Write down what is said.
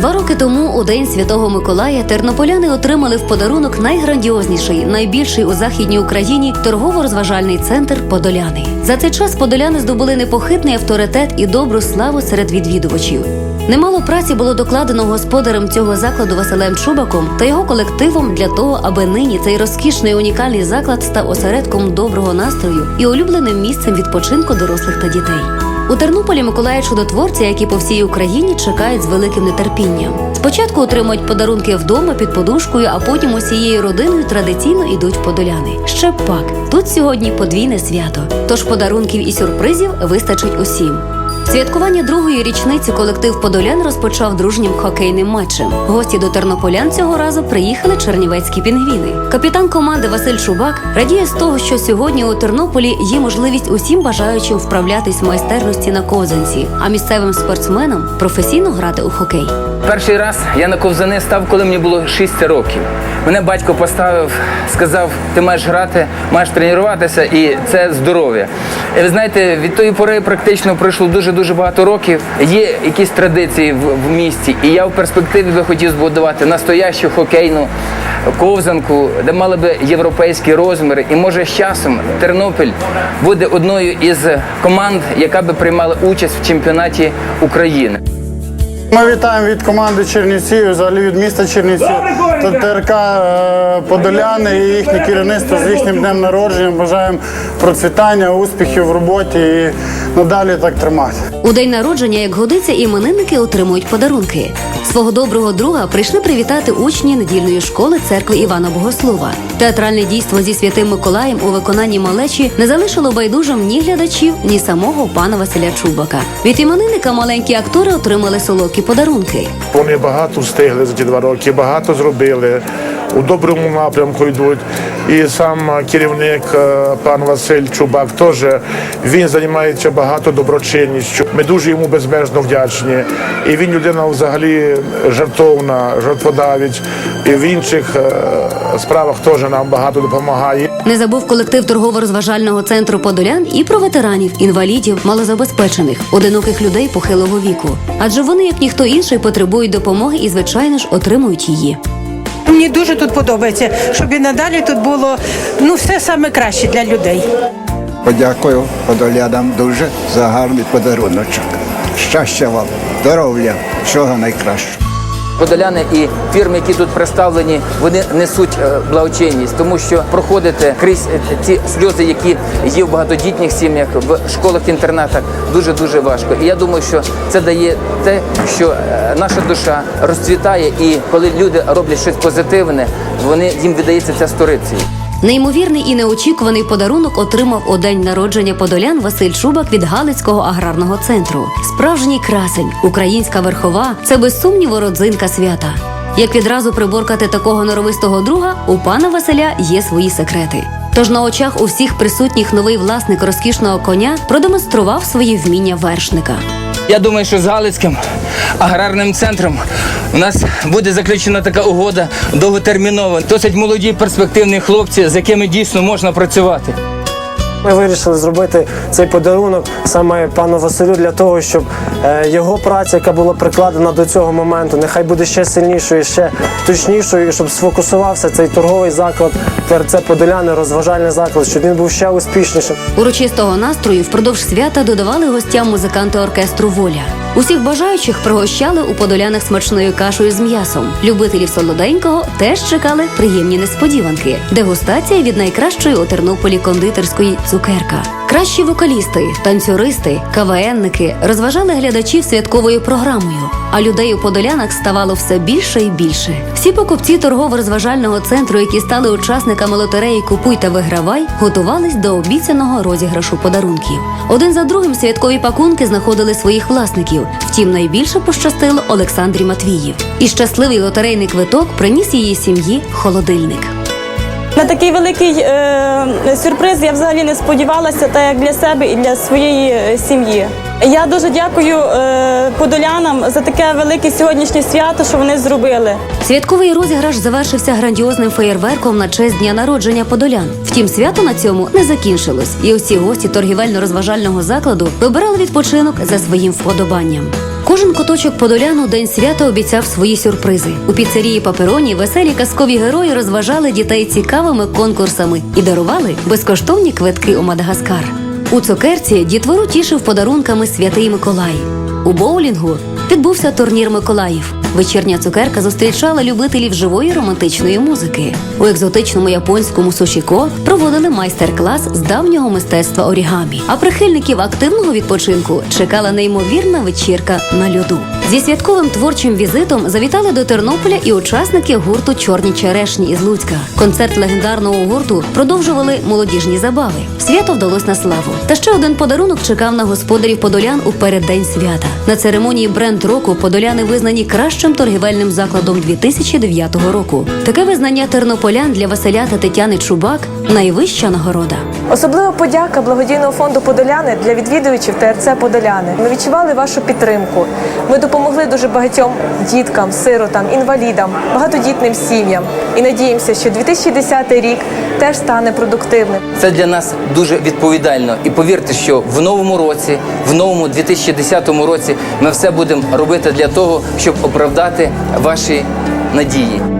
Два роки тому, у день Святого Миколая, тернополяни отримали в подарунок найграндіозніший, найбільший у західній Україні торгово-розважальний центр Подоляни. За цей час подоляни здобули непохитний авторитет і добру славу серед відвідувачів. Немало праці було докладено господарем цього закладу Василем Чубаком та його колективом для того, аби нині цей розкішний унікальний заклад став осередком доброго настрою і улюбленим місцем відпочинку дорослих та дітей. У Тернополі Миколая чудотворці, які по всій Україні чекають з великим нетерпінням. Спочатку отримують подарунки вдома під подушкою, а потім усією родиною традиційно йдуть в подоляни. Ще пак тут сьогодні подвійне свято. Тож подарунків і сюрпризів вистачить усім. Святкування другої річниці колектив Подолян розпочав дружнім хокейним матчем. Гості до тернополян цього разу приїхали чернівецькі пінгвіни. Капітан команди Василь Шубак радіє з того, що сьогодні у Тернополі є можливість усім бажаючим вправлятись в майстерності на ковзанці, а місцевим спортсменам професійно грати у хокей. Перший раз я на ковзани став, коли мені було 6 років. Мене батько поставив, сказав: ти маєш грати, маєш тренуватися, і це здоров'я. І ви знаєте, від тої пори практично пройшло дуже дуже багато років. Є якісь традиції в, в місті, і я в перспективі би хотів збудувати настоящу хокейну ковзанку, де мали би європейські розміри. І може з часом Тернопіль буде одною із команд, яка би приймала участь в чемпіонаті України. Ми вітаємо від команди Чернівців, взагалі від міста Чернівців ТРК е, Подоляни і їхнє керівництво з їхнім днем народження. Бажаємо процвітання, успіхів в роботі і надалі так тримати. У день народження, як годиться, іменинники отримують подарунки. Свого доброго друга прийшли привітати учні недільної школи церкви Івана Богослова. Театральне дійство зі святим Миколаєм у виконанні малечі не залишило байдужим ні глядачів, ні самого пана Василя Чубака. Від іменинника маленькі актори отримали солодкі подарунки. Вони багато встигли за ті два роки, багато зробили. У доброму напрямку йдуть. І сам е, керівник е, пан Василь Чубак теж він займається багато доброчинністю. Ми дуже йому безмежно вдячні. І він людина взагалі жартовна, жертводавець. І в інших е, справах теж нам багато допомагає. Не забув колектив торгово-розважального центру Подолян і про ветеранів, інвалідів, малозабезпечених, одиноких людей похилого віку. Адже вони, як ніхто інший, потребують допомоги і, звичайно ж, отримують її. Мені дуже тут подобається, щоб і надалі тут було ну все саме краще для людей. Подякую подолядам дуже за гарний подаруночок. Щастя вам, здоров'я, всього найкращого. Подоляни і фірми, які тут представлені, вони несуть е, благочинність, тому що проходити крізь ці ті сльози, які є в багатодітніх сім'ях, в школах-інтернатах, дуже дуже важко. І я думаю, що це дає те, що е, наша душа розцвітає, і коли люди роблять щось позитивне, вони їм віддається ця сторицею. Неймовірний і неочікуваний подарунок отримав у день народження подолян Василь Шубак від Галицького аграрного центру. Справжній красень, українська верхова це без сумніву родзинка свята. Як відразу приборкати такого норовистого друга, у пана Василя є свої секрети. Тож на очах у всіх присутніх новий власник розкішного коня продемонстрував свої вміння вершника. Я думаю, що з Галицьким аграрним центром у нас буде заключена така угода довготермінова. Досить молоді перспективні хлопці, з якими дійсно можна працювати. Ми вирішили зробити цей подарунок саме пану Василю для того, щоб е, його праця, яка була прикладена до цього моменту, нехай буде ще сильнішою, ще точнішою, щоб сфокусувався цей торговий заклад, ТРЦ Подоляни, розважальний заклад, щоб він був ще успішнішим. Урочистого настрою впродовж свята додавали гостям музиканти оркестру Воля. Усіх бажаючих пригощали у подолянах смачною кашею з м'ясом. Любителів солоденького теж чекали приємні несподіванки. Дегустація від найкращої у Тернополі кондитерської цукерка. Кращі вокалісти, танцюристи, КВНники розважали глядачів святковою програмою. А людей у подолянах ставало все більше і більше. Всі покупці торгово-розважального центру, які стали учасниками лотереї Купуй та вигравай, готувались до обіцяного розіграшу подарунків. Один за другим святкові пакунки знаходили своїх власників. Втім, найбільше пощастило Олександрі Матвіїв. І щасливий лотерейний квиток приніс її сім'ї холодильник. На такий великий е, сюрприз я взагалі не сподівалася, так як для себе і для своєї е, сім'ї. Я дуже дякую е, подолянам за таке велике сьогоднішнє свято, що вони зробили. Святковий розіграш завершився грандіозним феєрверком на честь дня народження подолян. Втім, свято на цьому не закінчилось, і усі гості торгівельно-розважального закладу вибирали відпочинок за своїм вподобанням. Кожен куточок Подолян у день свята обіцяв свої сюрпризи. У піцерії Папероні веселі казкові герої розважали дітей цікавими конкурсами і дарували безкоштовні квитки у Мадагаскар. У цукерці дітвору тішив подарунками святий Миколай. У боулінгу відбувся турнір Миколаїв. Вечірня цукерка зустрічала любителів живої романтичної музики. У екзотичному японському сушіко проводили майстер-клас з давнього мистецтва орігамі. А прихильників активного відпочинку чекала неймовірна вечірка на льоду. Зі святковим творчим візитом завітали до Тернополя і учасники гурту Чорні черешні із Луцька. Концерт легендарного гурту продовжували молодіжні забави. Свято вдалось на славу. Та ще один подарунок чекав на господарів подолян у переддень свята. На церемонії бренд року подоляни визнані кращим торгівельним закладом 2009 року. Таке визнання тернополян для Василя та Тетяни Чубак найвища нагорода. Особлива подяка благодійного фонду Подоляни для відвідувачів ТРЦ Подоляни. Ми відчували вашу підтримку. Ми допомогли дуже багатьом діткам, сиротам, інвалідам, багатодітним сім'ям. І надіємося, що 2010 рік теж стане продуктивним. Це для нас дуже відповідально. І повірте, що в новому році, в новому 2010 році, ми все будемо робити для того, щоб оправдати ваші надії.